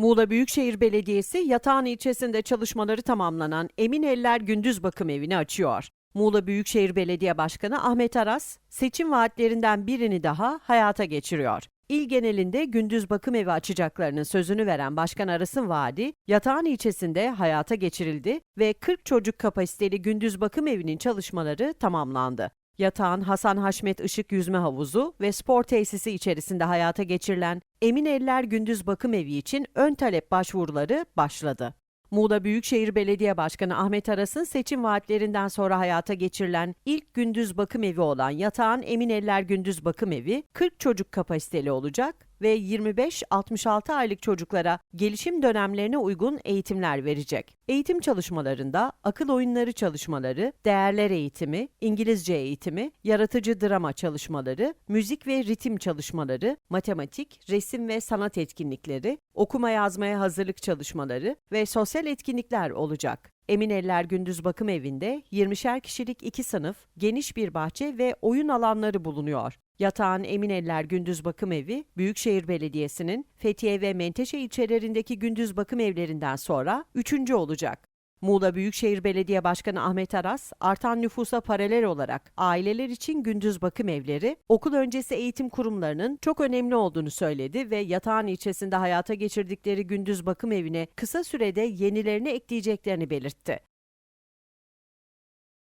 Muğla Büyükşehir Belediyesi Yatağan ilçesinde çalışmaları tamamlanan Emin Eller Gündüz Bakım Evi'ni açıyor. Muğla Büyükşehir Belediye Başkanı Ahmet Aras, seçim vaatlerinden birini daha hayata geçiriyor. İl genelinde gündüz bakım evi açacaklarının sözünü veren Başkan Aras'ın vaadi, Yatağan ilçesinde hayata geçirildi ve 40 çocuk kapasiteli gündüz bakım evinin çalışmaları tamamlandı. Yatağın Hasan Haşmet Işık Yüzme Havuzu ve spor tesisi içerisinde hayata geçirilen Emin Eller Gündüz Bakım Evi için ön talep başvuruları başladı. Muğla Büyükşehir Belediye Başkanı Ahmet Aras'ın seçim vaatlerinden sonra hayata geçirilen ilk gündüz bakım evi olan Yatağın Emin Eller Gündüz Bakım Evi 40 çocuk kapasiteli olacak ve 25-66 aylık çocuklara gelişim dönemlerine uygun eğitimler verecek. Eğitim çalışmalarında akıl oyunları çalışmaları, değerler eğitimi, İngilizce eğitimi, yaratıcı drama çalışmaları, müzik ve ritim çalışmaları, matematik, resim ve sanat etkinlikleri, okuma yazmaya hazırlık çalışmaları ve sosyal etkinlikler olacak. Emin Eller Gündüz Bakım Evi'nde 20'şer kişilik iki sınıf, geniş bir bahçe ve oyun alanları bulunuyor. Yatağın Emin Eller Gündüz Bakım Evi, Büyükşehir Belediyesi'nin Fethiye ve Menteşe ilçelerindeki gündüz bakım evlerinden sonra üçüncü olacak. Muğla Büyükşehir Belediye Başkanı Ahmet Aras, artan nüfusa paralel olarak aileler için gündüz bakım evleri, okul öncesi eğitim kurumlarının çok önemli olduğunu söyledi ve Yatağan ilçesinde hayata geçirdikleri gündüz bakım evine kısa sürede yenilerini ekleyeceklerini belirtti.